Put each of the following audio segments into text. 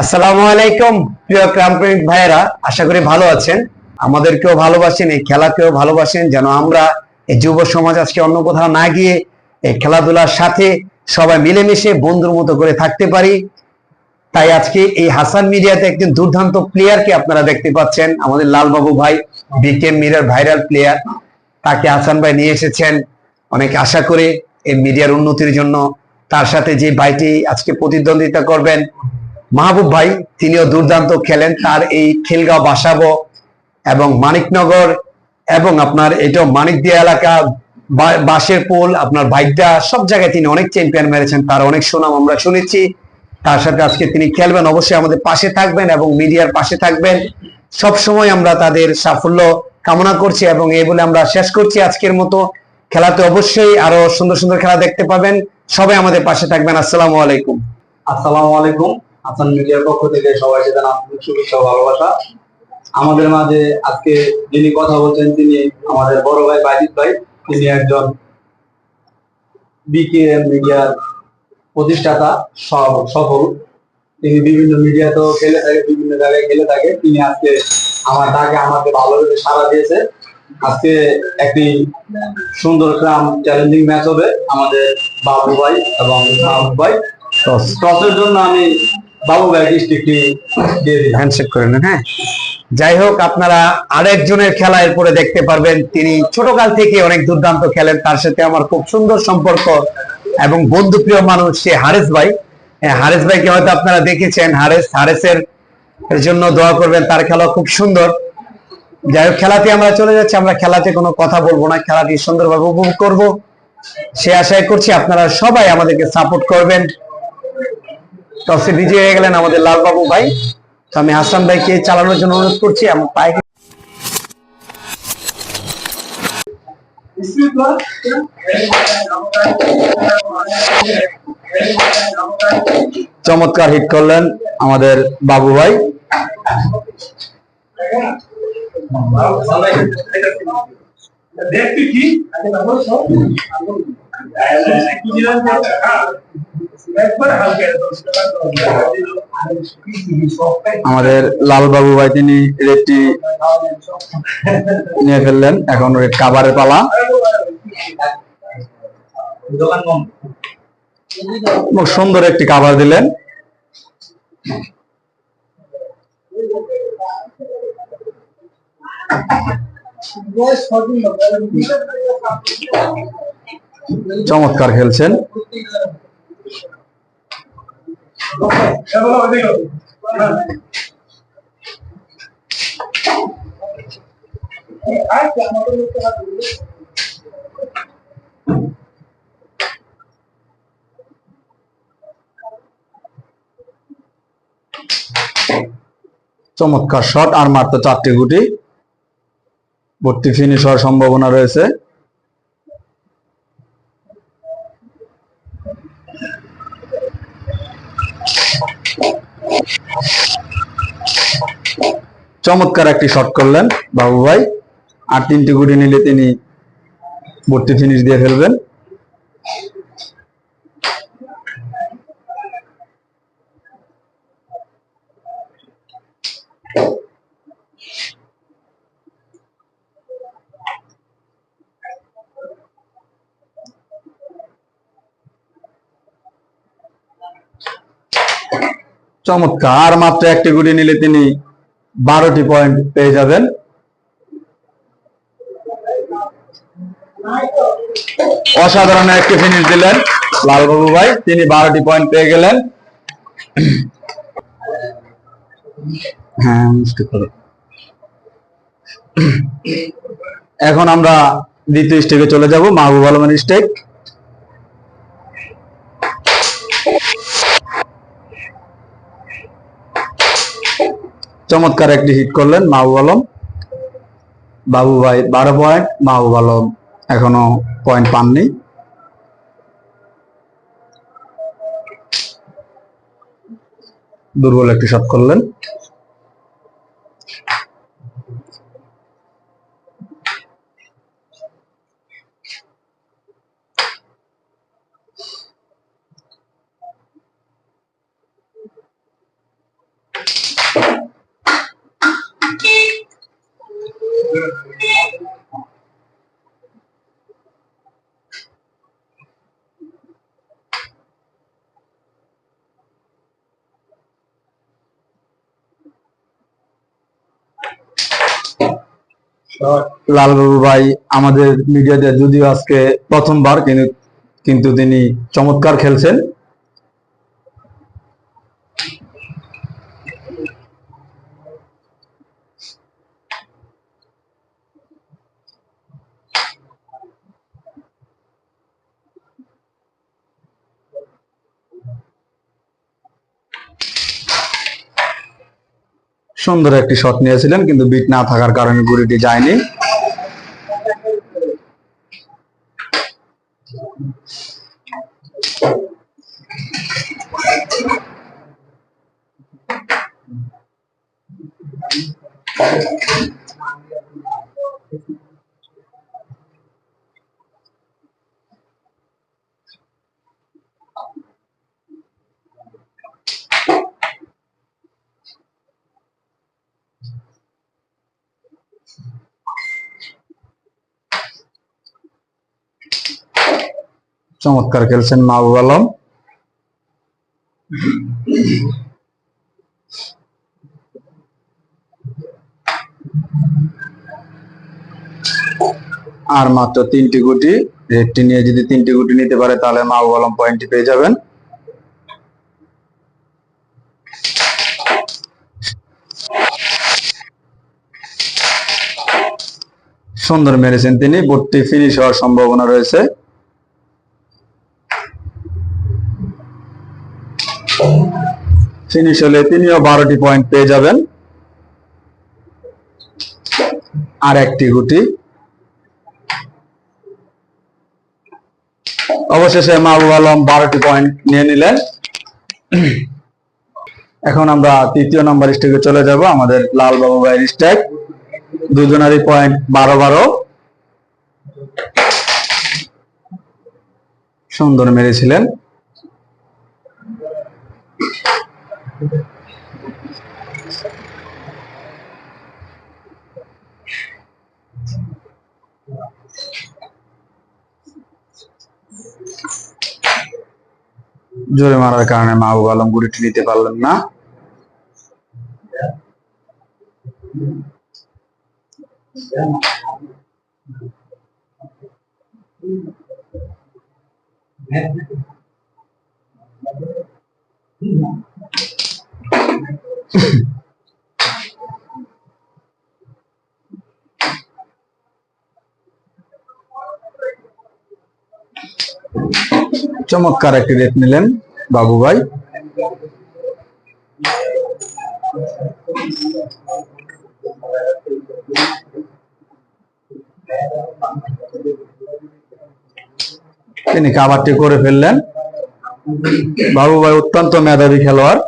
আসসালামু আলাইকুম, প্রিয় ক্রামপ্রেমিক ভাইয়েরা। আশা করি ভালো আছেন। আমাদেরকেও ভালোবাসেন, এই খেলাকেও ভালোবাসেন। যেন আমরা এই যুব সমাজ আজকে অন্য কোথাও না গিয়ে এই খেলাধুলার সাথে সবাই মিলেমিশে বন্ধুর মতো করে থাকতে পারি। তাই আজকে এই হাসান মিডিয়াতে একজন দুর্দান্ত প্লেয়ারকে আপনারা দেখতে পাচ্ছেন। আমাদের লালবাবু ভাই, বিকেএম মিরার ভাইরাল প্লেয়ার। তাকে হাসান ভাই নিয়ে এসেছেন। অনেক আশা করে এই মিডিয়ার উন্নতির জন্য তার সাথে যে ভাইটি আজকে প্রতিদ্বন্দ্বিতা করবেন, মাহবুব ভাই, তিনিও দুর্দান্ত খেলেন। তার এই খেলগাঁও বাসাবো এবং মানিকনগর এবং আপনার এটাও মানিকদিয়া এলাকা বাঁশের পোল, আপনার বাইকদা সব জায়গায় তিনি অনেক চ্যাম্পিয়ন মেরেছেন, তার অনেক সুনাম আমরা শুনেছি। তার সাথে আজকে তিনি খেলবেন, অবশ্যই আমাদের পাশে থাকবেন এবং মিডিয়ার পাশে থাকবেন। সব সময় আমরা তাদের সাফল্য কামনা করছি এবং এই বলে আমরা শেষ করছি আজকের মতো। খেলাতে অবশ্যই আরও সুন্দর সুন্দর খেলা দেখতে পাবেন। সবাই আমাদের পাশে থাকবেন, আসসালামু আলাইকুম। আসসালামু আলাইকুম। হাসান মিডিয়ার পক্ষ থেকে সবাই সেখানে আন্তরিক শুভেচ্ছা ভালোবাসা। আমাদের মাঝে আজকে যিনি কথা বলছেন, তিনি আমাদের বড় ভাই বাইজিৎ ভাই। তিনি একজন বিকেএম মিডিয়ার প্রতিষ্ঠাতা সফল। তিনি বিভিন্ন মিডিয়াতেও খেলে থাকে, বিভিন্ন জায়গায় খেলে থাকে। তিনি আজকে আমার, তাকে আমাকে ভালোভাবে সাড়া দিয়েছে। আজকে একটি সুন্দর গ্রাম চ্যালেঞ্জিং ম্যাচ হবে আমাদের বাবু ভাই এবং মাহবুব ভাই। টসের জন্য আমি বাবু ভাই ডিস্ট্রিক্টটি দিয়ে দিলাম। হ্যান্ডশেক করে নেন হ্যাঁ। যাই হোক আপনারা আরেকজনের খেলা এরপরে দেখতে পারবেন। তিনি ছোটকাল থেকে অনেক দুর্দান্ত খেলেন। তার সাথে আমার খুব সুন্দর সম্পর্ক এবং বন্ধুপ্রিয় মানুষ সে হারেস ভাই। হ্যাঁ, হারেস ভাইকে হয়তো আপনারা দেখেছেন। হারেস হারেসের এর জন্য দোয়া করবেন। তার খেলা খুব সুন্দর। যাই হোক, খেলাতে আমরা চলে যাচ্ছি, আমরা খেলাতে কোনো কথা বলব না, খেলাটি সুন্দরভাবে উপভোগ করব। সে আশায় করছি আপনারা সবাই আমাদেরকে সাপোর্ট করবেন। টসে বিজয়ী হয়ে গেলেন আমাদের লালবাবু ভাই। তো আমি হাসান ভাইকে চালানোর জন্য অনুরোধ করছি এবং পায়ে চমৎকার হিট করলেন আমাদের বাবু ভাই। দেখবি কি আমাদের লাল বাবু ভাই তিনি রেডটি নিয়ে ফেললেন। এখন রেড কাভারের পালা। সুন্দর একটি কাভার দিলেন। চমৎকার খেলছেন। চমৎকার শট আর মাত্র চারটি গুটি। ভর্তি ফিনিশ হওয়ার সম্ভাবনা রয়েছে। চমৎকার একটি শট করলেন বাবু ভাই। আর তিনটি গুটি নিলে তিনি ভর্তি ফিনিশ দিয়ে ফেলবেন। চমৎকার, মাত্র একটি গুটি নিলে তিনি বারোটি পয়েন্ট পেয়ে যাবেন। অসাধারণ একটি ফিনিশ দিলেন লালবাবু ভাই, তিনি বারোটি পয়েন্ট পেয়ে গেলেন। হ্যাঁ এখন আমরা দ্বিতীয় স্টেকে চলে যাব, মাহবুব আলমের স্টেক চমৎকার একটি হিট করলেন মাহবুব আলম। বাবু ভাই, বারো পয়েন্ট মাহবুব আলম এখনও পয়েন্ট পাননি। দুর্বল একটি শট করলেন। লালবাবু ভাই আমাদের মিডিয়াতে যদিও আজকে প্রথমবার কিন্তু তিনি চমৎকার খেলছেন। সুন্দর একটি শট নিয়েছিলেন কিন্তু বিট না থাকার কারণে গুড়িটি যায়নি। চমৎকার খেলছেন মাহবুব আলম। আর মাত্র তিনটি গুটি রেডটি নিয়ে যদি তিনটি গুটি নিতে পারে, তাহলে মাহবুব আলম পয়েন্টটি পেয়ে যাবেন। সুন্দর মেরেছেন তিনি বোর্ডটি ফিনিশ হওয়ার সম্ভাবনা রয়েছে। ফিনিশ হলে তিনিও বারোটি পয়েন্ট পেয়ে যাবেন। আর একটি গুটি। অবশেষে মাহবুব আলম বারোটি পয়েন্ট নিয়ে নিলেন। এখন আমরা তৃতীয় নম্বর স্টেকে চলে যাব, আমাদের লাল বাবু ভাইয়ের স্টেক দুজনারই পয়েন্ট বারো বারো। সুন্দর মেরেছিলেন। জোরে মারার কারণে মাহবুব আলম গুড়িটি নিতে পারলেন না। চমৎকার একটি রেট নিলেন বাবু ভাই। তিনি কাবারটি করে ফেললেন। বাবু ভাই অত্যন্ত মেধাবী খেলোয়াড়।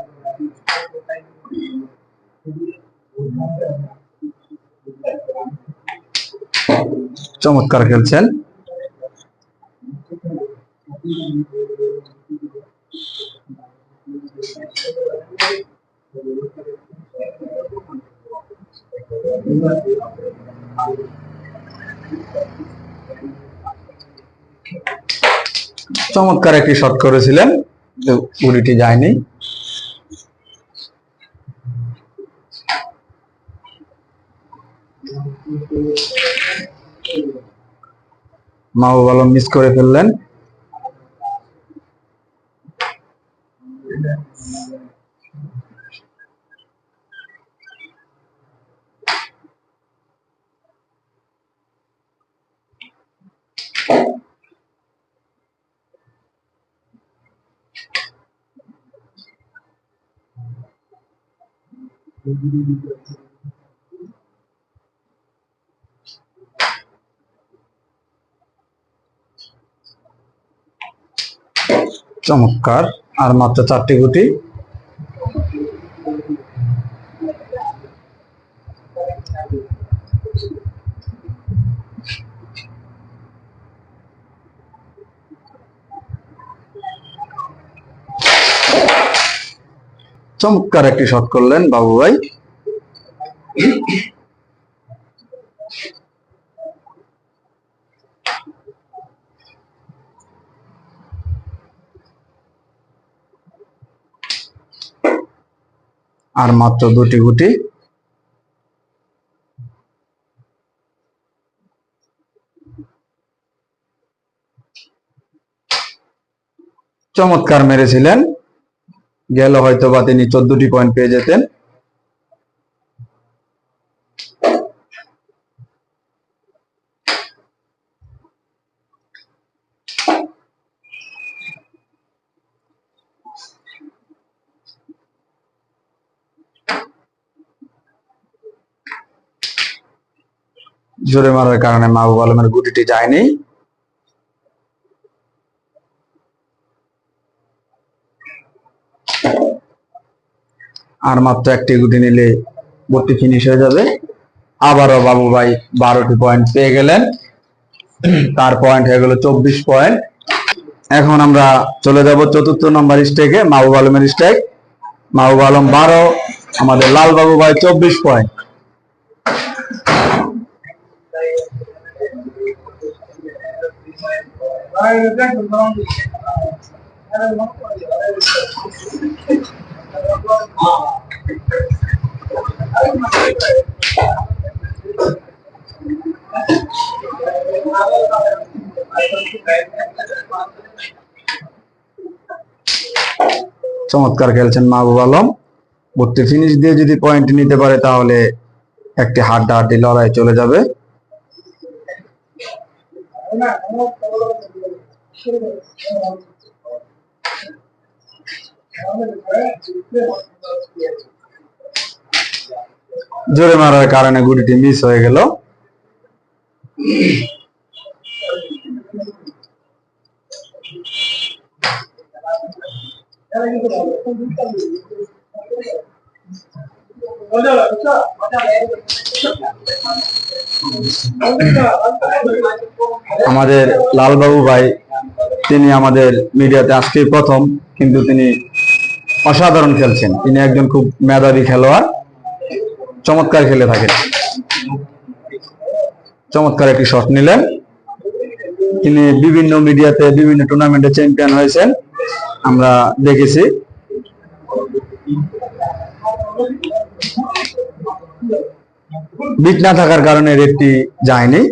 চমৎকার খেলছেন। চমৎকার একটি শট করেছিলেন উড়িটি যায়নি। মাহবুব আলম মিস করে ফেললেন। চমৎকার। আর মাত্র চারটি গুটি। চমৎকার একটি শট করলেন বাবু ভাই আর মাত্র দুটি গুটি। চমৎকার মেরেছিলেন। গেল হয়তো বা তিনি চোদ্দটি পয়েন্ট পেয়ে যেতেন। জোরে মারার কারণে মাহবুব আলমের গুটিটি যায়নি। আর মাত্র একটি গুটি নিলে বোর্ডটি ফিনিশ হয়ে যাবে। আবারও বাবু ভাই বারোটি পয়েন্ট পেয়ে গেলেন। তার পয়েন্ট হয়ে গেল চব্বিশ পয়েন্ট এখন আমরা চলে যাব চতুর্থ নম্বর স্টেকে মাহবুব আলমের স্টেক মাহবুব আলম বারো, আমাদের লাল বাবু ভাই চব্বিশ পয়েন্ট চমৎকার খেলছেন মাহবুব আলম। বোর্ডটি ফিনিশ দিয়ে যদি পয়েন্ট নিতে পারে তাহলে একটি হাড্ডাহাড্ডি লড়াই চলে যাবে। জোরে মারার কারণে গুটিটি মিস হয়ে গেল আমাদের লালবাবু ভাই, তিনি আমাদের মিডিয়াতে আজকে প্রথম, কিন্তু তিনি অসাধারণ খেলছেন। তিনি একজন খুব মেধাবী খেলোয়াড়, চমৎকার খেলে থাকেন। চমৎকার একটি শট নিলেন। তিনি বিভিন্ন মিডিয়াতে, বিভিন্ন টুর্নামেন্টে চ্যাম্পিয়ন হয়েছেন। আমরা দেখেছি। বিট না থাকার কারণে রেটটি যায়নি।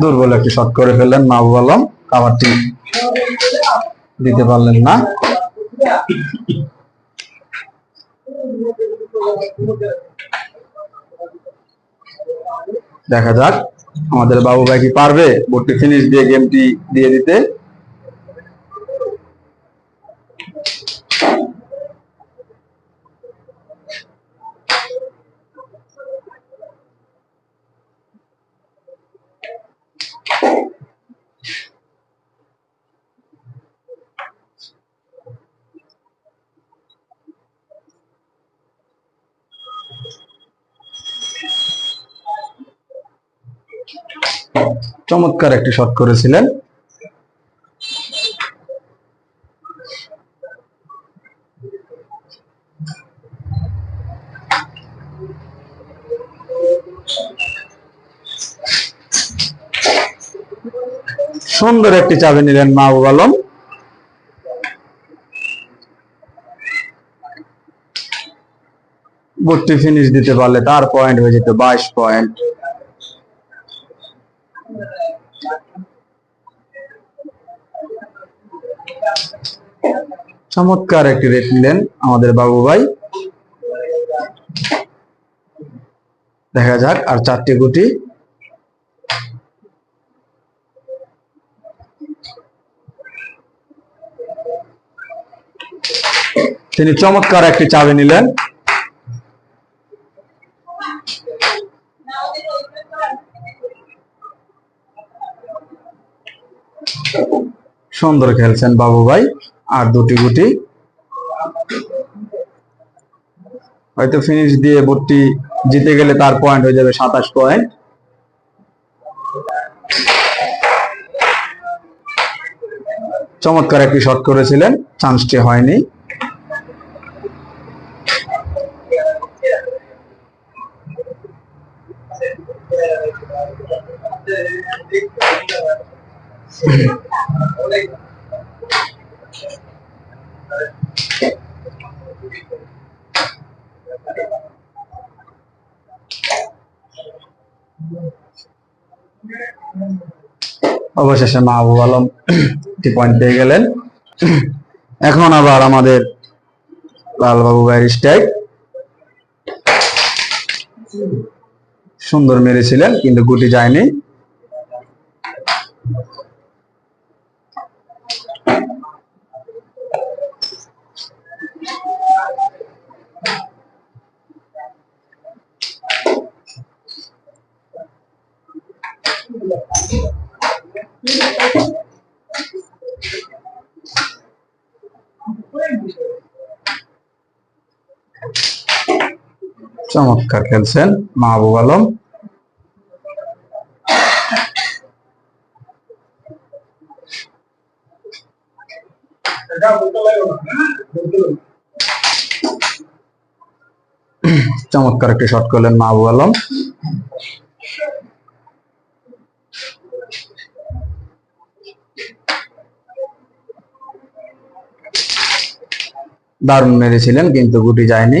দুর্বল একটি শট করে ফেললেন, মাহবুব আলম। কাভারটি দিতে পারলেন না। দেখা যাক আমাদের বাবু ভাই কি পারবে? বোর্ডটি ফিনিশ দিয়ে গেমটি দিয়ে দিতে। চমৎকার একটি শট করেছিলেন। সুন্দর একটি চাবি নিলেন মাহবুব আলম। বোর্ডটি ফিনিশ দিতে পারলে তার পয়েন্ট হয়ে যেত বাইশ পয়েন্ট চমৎকার একটি রেট নিলেন আমাদের বাবু ভাই। দেখা যাক আর চারটি গুটি। তিনি চমৎকার একটি চাবি নিলেন। সুন্দর খেলছেন বাবু ভাই। আর দুটি গুটি। হয়তো ফিনিশ দিয়ে বোর্ডটি জিতে গেলে তার পয়েন্ট হয়ে যাবে সাতাশ পয়েন্ট চমৎকার একটি শট করেছিলেন চান্সটি হয়নি। অবশেষে মাহবুব আলম একটি পয়েন্ট পেয়ে গেলেন। এখন আবার আমাদের লালবাবু ভাইয়ের স্ট্রাইক সুন্দর মেরেছিলেন, কিন্তু গুটি যায়নি। চমৎকার খেলছেন মাহবুব আলম। চমৎকার একটি শট করলেন মাহবুব আলম দারুণ মেরেছিলেন কিন্তু গুটি যায়নি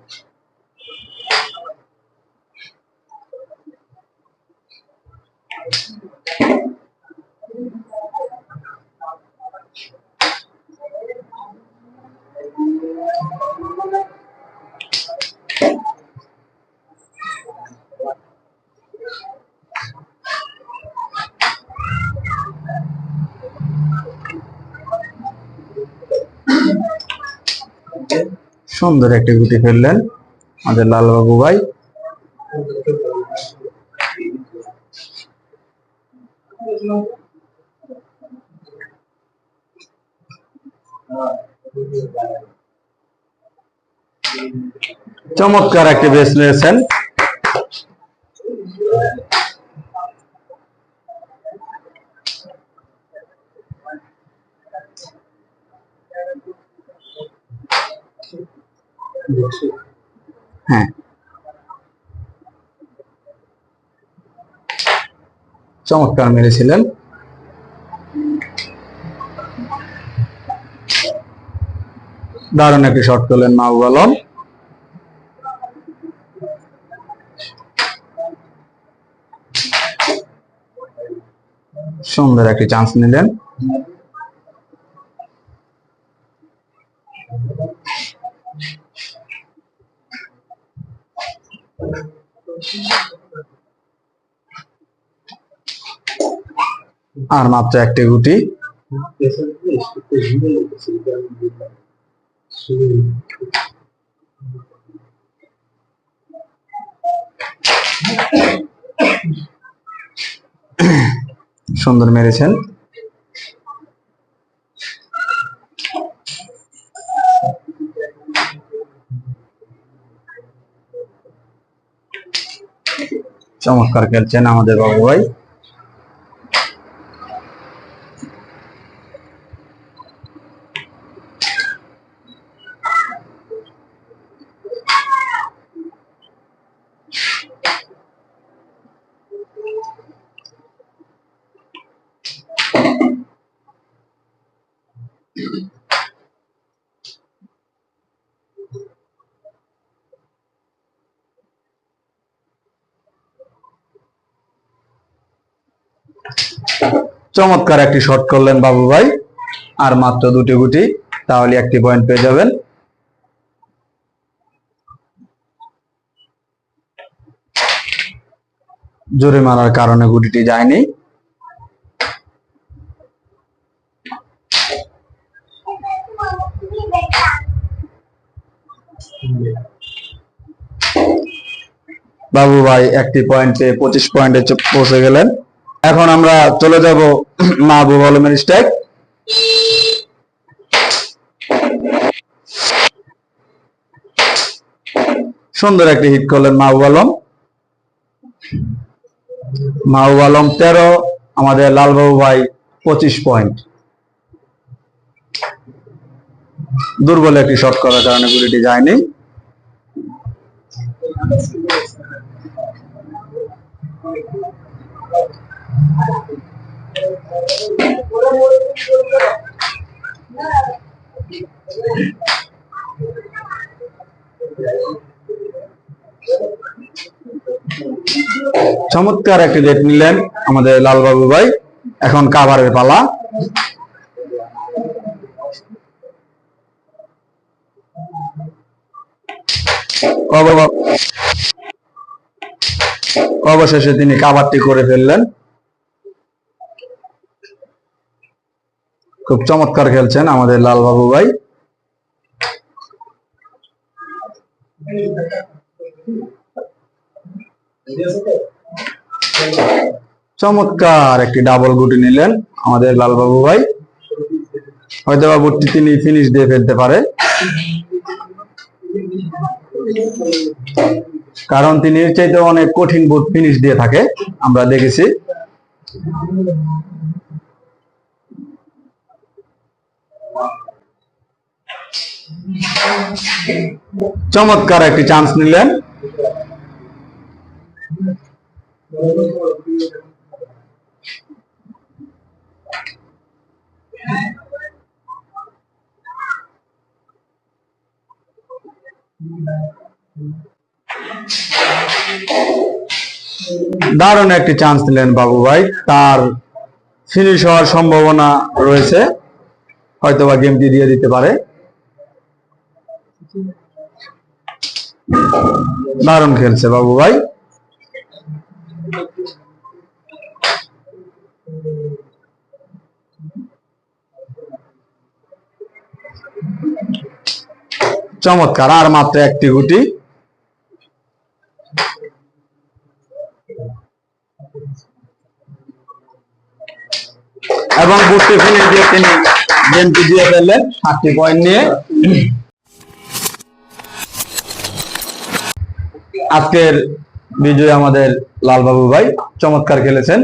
সুন্দর একটি গুটি ফেললেন আমাদের লালবাবু ভাই। চমৎকার একটি বেস নিয়েছেন। হ্যাঁ। চমৎকার মেরেছিলেন। দারুণ একটি শট করলেন মাহবুব আলম। সুন্দর একটি চান্স নিলেন। আর মাত্র একটি গুটি। সুন্দর মেরেছেন। চমৎকার খেলছেন আমাদের বাবু ভাই। চমৎকার একটি শট করলেন বাবু ভাই। আর মাত্র দুটি গুটি, তাহলে একটি পয়েন্ট পেয়ে যাবেন। জোরে মারার কারণে গুটিটি যায়নি। বাবু ভাই, একটি পয়েন্টে পঁচিশ পয়েন্টে পৌঁছে গেলেন। এখন আমরা চলে যাব মাহবুব আলমের স্ট্রাইক। সুন্দর একটি হিট করলেন মাহবুব আলম। মাহবুব আলম তেরো, আমাদের লালবাবু ভাই পঁচিশ পয়েন্ট। দুর্বল একটি শট করার কারণে গুলিটি যায়নি। চমৎকার একটি রেট নিলেন আমাদের লালবাবু ভাই। এখন কাভারের পালা। অব- অবশেষে তিনি কাভারটি করে ফেললেন। খুব চমৎকার খেলছেন আমাদের লালবাবু ভাই। চমৎকার একটি ডাবল গুটি নিলেন আমাদের লালবাবু ভাই। হয়তো বা তিনি ফিনিশ দিয়ে ফেলতে পারে। কারণ তিনি চাইতে অনেক কঠিন বুট ফিনিশ দিয়ে থাকে, আমরা দেখেছি। চমৎকার একটি চান্স নিলেন। দারুণ একটি চান্স নিলেন বাবু ভাই। তার ফিনিশ হওয়ার সম্ভাবনা রয়েছে। হয়তোবা গেমটি দিয়ে দিতে পারে। দারুণ খেলছে বাবু ভাই। চমৎকার, আর মাত্র একটি গুটি। এবং বুটটি ফিনিশ দিয়ে তিনি গেমটি দিয়ে ফেললেন, সাতটি পয়েন্ট নিয়ে। আজকের বিজয় আমাদের লালবাবু ভাই চমৎকার খেলেছেন।